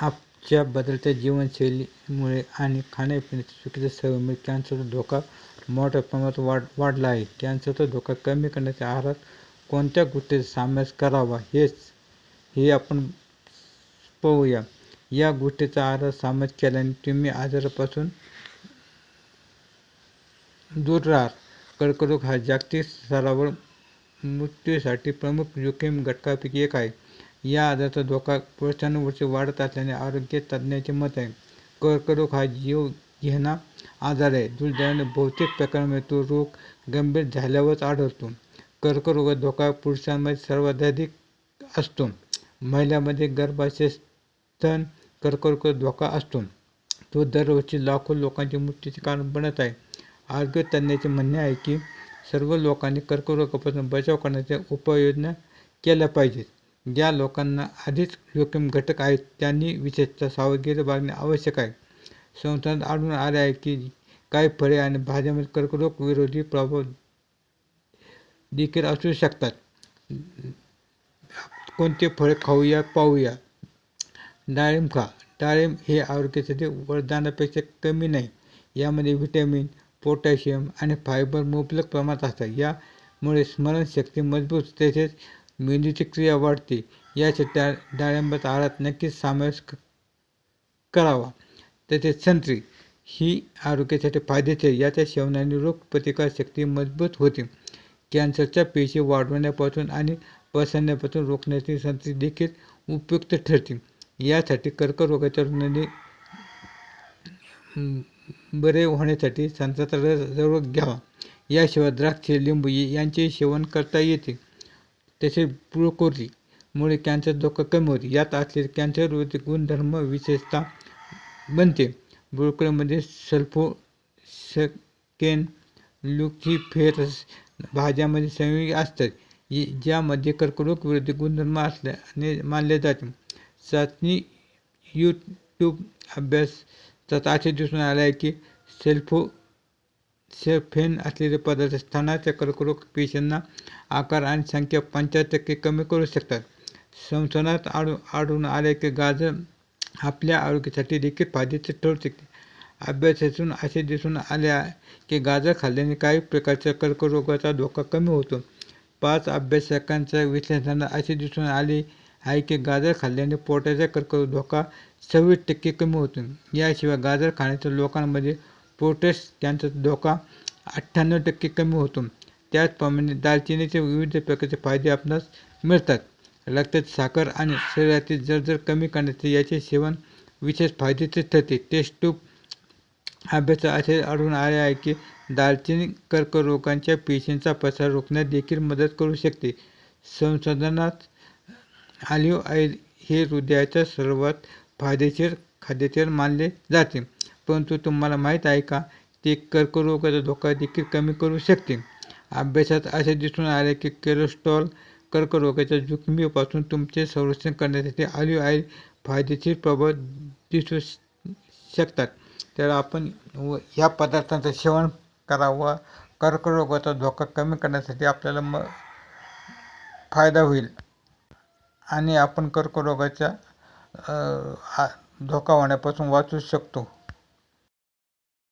आजच्या बदलत्या जीवनशैलीमुळे आणि खाण्यापिण्याच्या चुकीच्या सवयीमुळे कॅन्सरचा धोका मोठ्या प्रमाणात वाढ वाढला आहे. कॅन्सरचा धोका कमी करण्याच्या आहारात कोणत्या गोष्टीचा समावेश करावा हेच हे आपण पाहूया. या गोष्टीचा आहारात समावेश केल्याने तुम्ही आजारापासून दूर राहाल. कर्करोग हा जागतिक स्तरावर मृत्यूसाठी प्रमुख जोखीम घटकापैकी एक आहे. या आजाराचा धोका वर्षानुवर्षे वाढत असल्याने आरोग्य तज्ज्ञांचे मत आहे. कर्करोग हा जीव घेणा आजार आहे. दुर्दैवाने बहुतेक प्रकारांमध्ये तो रोग गंभीर झाल्यावरच आढळतो. कर्करोग धोका पुरुषांमध्ये सर्वाधिक असतो. महिलांमध्ये गर्भाशय स्तन कर्करोग धोका असतो. तो दरवर्षी लाखो लोकांच्या मृत्यूचे कारण बनत आहे. आरोग्य तज्ज्ञांचे म्हणणे आहे की सर्व लोकांनी कर्करोगापासून बचाव करण्याच्या उपाययोजना केल्या पाहिजेत. ज्या लोकांना आधीच जोखीम घटक आहेत त्यांनी विशेषतः सावधगिरी बाळगणे आवश्यक आहे. संशोधनात आढळून आले आहे की काही फळे आणि भाज्यांमध्ये कर्करोग विरोधी प्रभाव देखील असू शकतात. कोणते फळे खाऊया पाहूया. डाळिंब खा. डाळिंब हे आरोग्यासाठी वरदानापेक्षा कमी नाही. यामध्ये व्हिटॅमिन पोटॅशियम आणि फायबर मुबलक प्रमाणात असतात. यामुळे स्मरणशक्ती मजबूत तसेच मेंदूची क्रिया वाढते. यासाठी डा डाळिंबाचा आहारात नक्कीच समावेश करावा. तसेच संत्री ही आरोग्यासाठी फायद्याची याच्या सेवनाने रोगप्रतिकारशक्ती मजबूत होते. कॅन्सरच्या पेशी वाढवण्यापासून आणि पसरण्यापासून रोखण्याची संत्री देखील उपयुक्त ठरते. यासाठी कर्करोगाच्या रुग्णांनी बरे होण्यासाठी संत्र्याचा रस जरूर घ्यावा. याशिवाय द्राक्षे लिंबू यांचे सेवन करता येते. तसेच ब्रोकोली मुळे कॅन्सर धोका कमी होते. यात असलेले कॅन्सरविरोधी गुणधर्म विशेषता बनते. ब्रोकोलीमध्ये सल्फोसकेन लुसिफेरस भाज्यामध्ये संयुगी असतात. ज्यामध्ये कर्करोग विरोधी गुणधर्म असल्याने मानले जाते. चाचणी यूट्यूब अभ्यासात असे दिसून आले आहे की सेल्फो सेफेन असलेले पदार्थ स्थानाच्या कर्करोग पेशींना आकार आणि संख्या पंच्याहत्तर टक्के कमी करू शकतात. संशोधनात आढळून आढळून आले की गाजर आपल्या आरोग्यासाठी देखील फायद्याचे ठरू शकते. अभ्यासातून असे दिसून आले की गाजर खाल्ल्याने काही प्रकारच्या कर्करोगाचा धोका कमी होतो. पाच अभ्यासकांच्या विश्लेषणात असे दिसून आले आहे की गाजर खाल्ल्याने पोटाचा कर्करोग धोका सव्वीस टक्के कमी होतो. याशिवाय गाजर खाण्याच्या लोकांमध्ये पोटेस कॅन्सरचा धोका अठ्ठ्याण्णव टक्के कमी होतो. त्याचप्रमाणे दालचिनीचे विविध प्रकारचे फायदे आपणास मिळतात. रक्तात साखर आणि शरीरातील जळजळ कमी करण्याचे याचे सेवन विशेष फायद्याचे ठरते. टेस्ट ट्यूब अभ्यासा असे आढळून आले आहे की दालचिनी कर्करोगांच्या पेशींचा प्रसार रोखण्यात देखील मदत करू शकते. संशोधनात ऑलिव्ह ऑइल हे हृदयाच्या सर्वात फायदेशीर खाद्यतेल मानले जाते. परंतु तुम्हाला माहीत आहे का? ते कर्करोगाचा धोका देखील कमी करू शकते. अभ्यासात असे दिसून आले की कोलेस्ट्रॉल कर्करोगाच्या जोखमीपासून तुमचे संरक्षण करण्यासाठी ऑलिव्ह ऑइल फायदेशीर प्रभाव दिसू शकतात. तर आपण ह्या पदार्थांचं सेवन करावं. कर्करोगाचा धोका कमी करण्यासाठी आपल्याला मग फायदा होईल. आणि आपण कर्करोगाच्या धोका होण्यापासून वाचू शकतो.